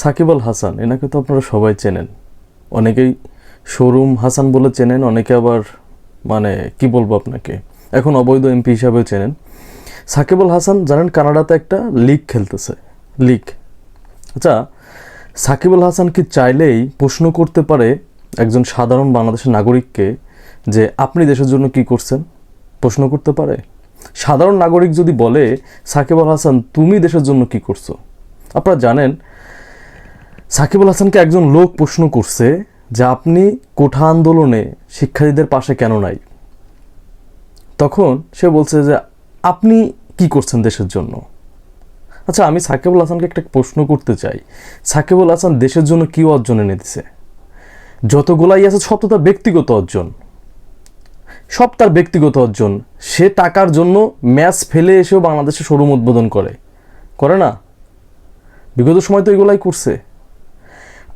সাকিব আল হাসান, এনাকে তো আপনারা সবাই চেনেন। অনেকেই শোরুম হাসান বলে চেনেন, অনেকে আবার মানে কি বলব আপনাকে, এখন অবৈধ এমপি হিসাবেও চেনেন। সাকিব আল হাসান, জানেন কানাডাতে একটা লিগ খেলতেছে, লিগ। আচ্ছা সাকিব আল হাসান কি চাইলেই প্রশ্ন করতে পারে একজন সাধারণ বাংলাদেশের নাগরিককে যে আপনি দেশের জন্য কি করছেন? প্রশ্ন করতে পারে। সাধারণ নাগরিক যদি বলে, সাকিব আল হাসান, তুমি দেশের জন্য কি করছ? আপনারা জানেন সাকিব আল হাসানকে একজন লোক প্রশ্ন করছে যে আপনি কোঠা আন্দোলনে শিক্ষার্থীদের পাশে কেন নাই? তখন সে বলছে যে আপনি কি করছেন দেশের জন্য? আচ্ছা আমি সাকিবুল হাসানকে একটা প্রশ্ন করতে চাই। সাকিবুল হাসান দেশের জন্য কী অর্জন এনে দিছে যতগুলাই আছে সব তো তার ব্যক্তিগত অর্জন। সব তার ব্যক্তিগত অর্জন। সে টাকার জন্য ম্যাচ ফেলে এসেও বাংলাদেশে শোরুম উদ্বোধন করে। করে না? বিগত সময় তো এগুলাই করছে।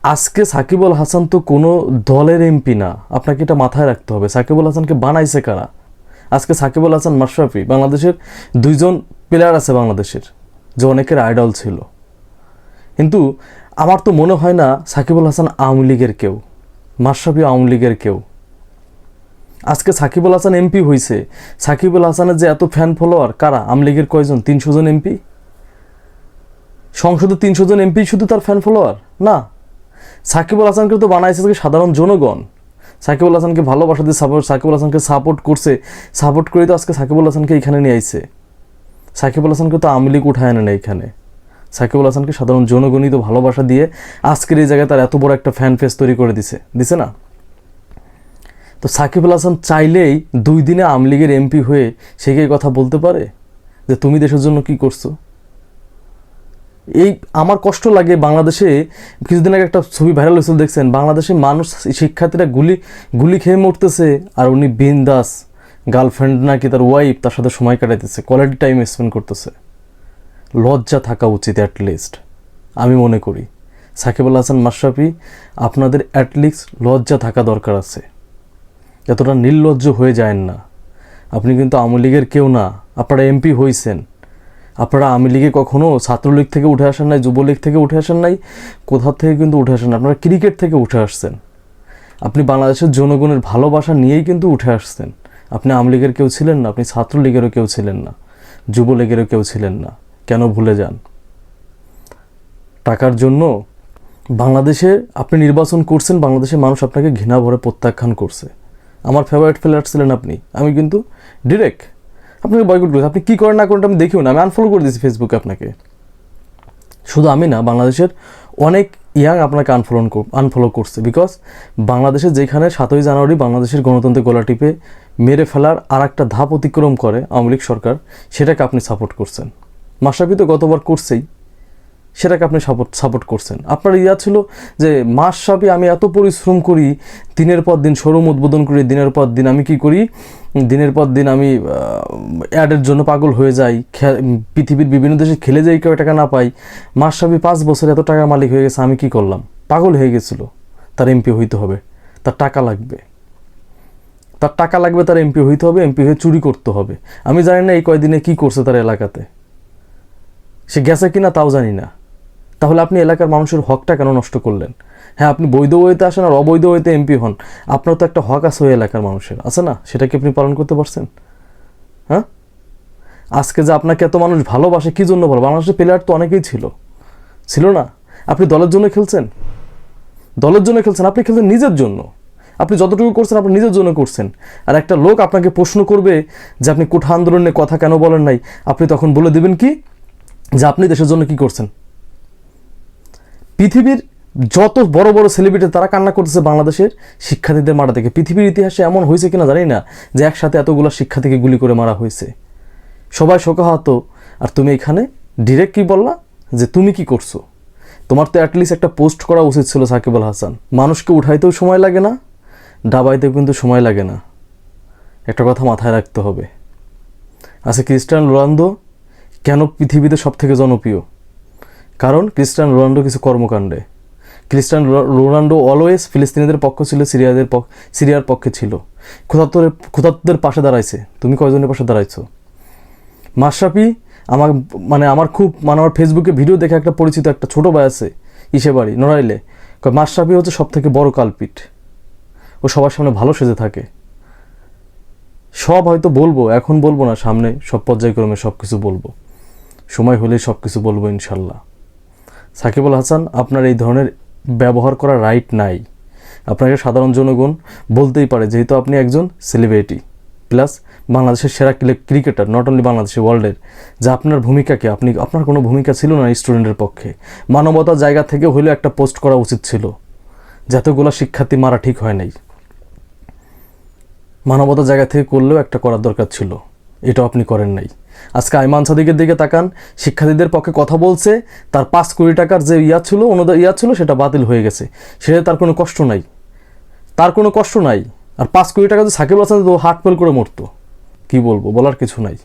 আজকে সাকিবুল হাসান তো কোনো দলের এমপি না। আপনাকে এটা মাথায় রাখতে হবে। সাকিবুল হাসানকে বানাইছে কারা? আজকে সাকিবুল হাসান মাশরাফি বাংলাদেশের দুইজন প্লেয়ার আছে বাংলাদেশের, যে অনেকের আইডল ছিল। কিন্তু আমার তো মনে হয় না সাকিবুল হাসান আওয়ামী লীগের কেউ, মাশরাফি আওয়ামী লীগের কেউ। আজকে সাকিবুল হাসান এমপি হয়েছে সাকিবুল হাসানের যে এত ফ্যান ফলোয়ার কারা? আওয়ামী লীগের কয়জন? তিনশো জন এমপি? সংসদে তিনশো জন এমপি শুধু তার ফ্যান ফলোয়ার না। সাকিবুল হাসানকে তো বানাইছে সাধারণ জনগণ। সাকিবুল হাসানকে ভালোবাসা দিয়ে সাপোর্ট সাকিবুল হাসানকে সাপোর্ট করছে। সাপোর্ট করে তো আজকে সাকিবুল হাসানকে এখানে নিয়ে আইছে। সাকিবুল হাসানকে তো আওয়ামী লীগ উঠায় আনে না এখানে। সাকিবুল হাসানকে সাধারণ জনগণই তো ভালোবাসা দিয়ে আজকের এই জায়গায় তার এত বড় একটা ফ্যান ফেস তৈরি করে দিছে। দিছে না? তো সাকিবুল হাসান চাইলেই দুই দিনে আওয়ামী লীগের এমপি হয়ে সে কথা বলতে পারে? যে তুমি দেশের জন্য কি করছ? এই আমার কষ্ট লাগে বাংলাদেশে, কিছুদিন আগে একটা ছবি ভাইরাল হয়েছিল, দেখছেন? বাংলাদেশে মানুষ, শিক্ষার্থীরা গুলি গুলি খেয়ে মরতেছে, আর উনি বিন্দাস গার্লফ্রেন্ড নাকি তার ওয়াইফ তার সাথে সময় কাটাইতেছে কোয়ালিটি টাইম স্পেন্ড করতেছে। লজ্জা থাকা উচিত অ্যাটলিস্ট আমি মনে করি। সাকিব আল হাসান মাশরাফি, আপনাদের অ্যাটলিস্ট লজ্জা থাকা দরকার আছে। এতটা নির্লজ্জ হয়ে যায় না। আপনি কিন্তু আওয়ামী লীগের কেউ না, আপনারা এমপি হয়েছেন আপনারা আওয়ামী লীগে কখনো ছাত্রলীগ থেকে উঠে আসেন নাই, যুবলীগ থেকে উঠে আসেন নাই? কোথাও থেকে কিন্তু উঠে আসেন। আপনারা ক্রিকেট থেকে উঠে আসছেন। আপনি বাংলাদেশের জনগণের ভালোবাসা নিয়েই কিন্তু উঠে আসছেন। আপনি আওয়ামী লীগের কেউ ছিলেন না, আপনি ছাত্রলীগেরও কেউ ছিলেন না, যুবলীগেরও কেউ ছিলেন না। কেন ভুলে যান? টাকার জন্য বাংলাদেশে আপনি নির্বাচন করছেন, বাংলাদেশের মানুষ আপনাকে ঘৃণা ভরে প্রত্যাখ্যান করছে। আমার ফেভারিট প্লেয়ার ছিলেন আপনি। আমি কিন্তু ডিরেক্ট আপনাকে বয়কট করেছে আপনি কী করেন না করেন আমি দেখিও না, আমি আনফলো করে দিয়েছি ফেসবুকে আপনাকে। শুধু আমি না, বাংলাদেশের অনেক ইয়াং আপনাকে আনফলো আনফলো করছে বিকজ বাংলাদেশের যেখানে সাতই জানুয়ারি বাংলাদেশের গণতন্ত্রের গোলা টিপে মেরে ফেলার আর একটা ধাপ অতিক্রম করে আওয়ামী লীগ সরকার, সেটাকে আপনি সাপোর্ট করছেন। মাসাবি তো গতবার করছেই। সেটাকে আপনি সাপোর্ট সাপোর্ট করছেন। আপনার ইয়া ছিল যে, মাস সাপে আমি এত পরিশ্রম করি, দিনের পর দিন শোরুম উদ্বোধন করি, দিনের পর দিন আমি কি করি? দিনের পর দিন আমি অ্যাডের জন্য পাগল হয়ে যাই পৃথিবীর বিভিন্ন দেশে খেলে যাই, কেউ টাকা না পাই। মাস সাপে পাঁচ বছর এত টাকার মালিক হয়ে গেছে, আমি কি করলাম? পাগল হয়ে গেছিল। তার এমপি হইতে হবে। তার টাকা লাগবে। তার টাকা লাগবে, তার এমপি হইতে হবে এমপি হয়ে চুরি করতে হবে। আমি জানি না এই কয়দিনে কি করছে তার এলাকাতে। সে গেছে কিনা তাও জানি না। তাহলে আপনি এলাকার মানুষের হকটা কেন নষ্ট করলেন? হ্যাঁ আপনি বৈধ ওয়েতে আসেন আর অবৈধ ওয়েতে এমপি হন। আপনার তো একটা হক আছে ওই এলাকার মানুষের। আছে না? সেটা কি আপনি পালন করতে পারছেন? হ্যাঁ? আজকে যে আপনাকে এত মানুষ ভালোবাসে, কী জন্য ভালো? বাংলাদেশের প্লেয়ার তো অনেকেই ছিল। ছিল না? আপনি দলের জন্য খেলছেন? দলের জন্য খেলছেন? আপনি খেলছেন নিজের জন্য। আপনি যতটুকু করছেন, আপনি নিজের জন্য করছেন। আর একটা লোক আপনাকে প্রশ্ন করবে যে আপনি কোঠা আন্দোলনের কথা কেন বলেন নাই? আপনি তখন বলে দেবেন কি? যে আপনি দেশের জন্য কি করছেন? পৃথিবীর যত বড় বড় সেলিব্রিটি তারা কান্না করতেছে বাংলাদেশের শিক্ষার্থীদের মারা থেকে। পৃথিবীর ইতিহাসে এমন হয়েছে কিনা জানি না, যে একসাথে এতগুলো শিক্ষার্থীকে গুলি করে মারা হয়েছে। সবাই শোকাহত, আর তুমি এখানে ডিরেক্ট কি বললা? যে তুমি কি করছ? তোমার তো অ্যাটলিস্ট একটা পোস্ট করা উচিত ছিল সাকিব আল হাসান। মানুষকে উঠাইতেও সময় লাগে না ডাবাইতেও কিন্তু সময় লাগে না। একটা কথা মাথায় রাখতে হবে। আচ্ছা ক্রিস্টান রোনালদো কেন পৃথিবীতে সব থেকে জনপ্রিয়? কারণ ক্রিস্টান রোনাল্ডো কিছু কর্মকাণ্ডে। ক্রিস্টিয়ান রো- রোনাল্ডো অলওয়েজ ফিলিস্তিনিদের পক্ষ ছিল, সিরিয়াদের সিরিয়ার পক্ষে ছিল। ক্ষুধাত্তরের ক্ষুধাত্তদের পাশে দাঁড়াইছে। তুমি কয়জনের পাশে দাঁড়াইছো? মাশরাফি আমার মানে আমার খুব মানে আমার ফেসবুকে ভিডিও দেখে একটা পরিচিত একটা ছোট ভাই আছে ইসে বাড়ি নড়াইলে মাশরাফি হচ্ছে সব থেকে বড় কালপিট। ও সবার সামনে ভালো সেজে থাকে। সব হয়তো বলব, এখন বলব না, সামনে সব পর্যায়ক্রমে সব কিছু বলব। সময় হলে সব কিছু বলব ইনশাল্লাহ। সাকিবুল হাসান, আপনার এই ধরনের ব্যবহার করা রাইট নাই। আপনাকে সাধারণ জনগণ বলতেই পারে, যেহেতু আপনি একজন সেলিব্রিটি প্লাস বাংলাদেশের সেরা ক্রিকেটার নট অনলি বাংলাদেশের ওয়ার্ল্ডের যে আপনার ভূমিকাকে আপনি আপনার কোনো ভূমিকা ছিল না স্টুডেন্টের পক্ষে? মানবতার জায়গা থেকে হলেও একটা পোস্ট করা উচিত ছিল। যতগুলো শিক্ষার্থী মারা ঠিক হয় নাই। মানবতার জায়গা থেকে করলেও একটা করার দরকার ছিল। এটাও আপনি করেন নাই। আজকে আইমান সাদিকের দিকে তাকান, শিক্ষার্থীদের পক্ষে কথা বলছে, তার পাঁচ কোটি টাকার যে ইয়া ছিল অনুদান ইয়া ছিল, সেটা বাতিল হয়ে গেছে। সে তার কোনো কষ্ট নাই। তার কোনো কষ্ট নাই। আর পাঁচ কোটি টাকা যদি সাকিব হাসান তো হার্ট ফেল করে মরতো। কি বলব, বলার কিছু নাই।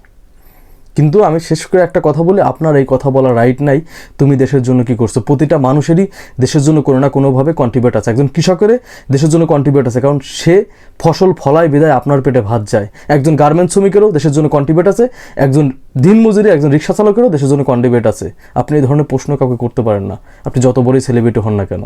কিন্তু আমি শেষ করে একটা কথা বলি, আপনার এই কথা বলা রাইট নাই। তুমি দেশের জন্য কি করছ? প্রতিটা মানুষেরই দেশের জন্য কোনো না কোনোভাবে কন্ট্রিবিউট আছে। একজন কৃষকের দেশের জন্য কন্ট্রিবিউট আছে, কারণ সে ফসল ফলায় বিদায় আপনার পেটে ভাত যায়। একজন গার্মেন্টস শ্রমিকেরও দেশের জন্য কন্ট্রিবিউট আছে, একজন দিনমজুরি, একজন রিক্সা চালকেরও দেশের জন্য কন্ট্রিবিউট আছে। আপনি এই ধরনের প্রশ্ন কাউকে করতে পারেন না। আপনি যত বড়ই সেলিব্রিটি হন না কেন?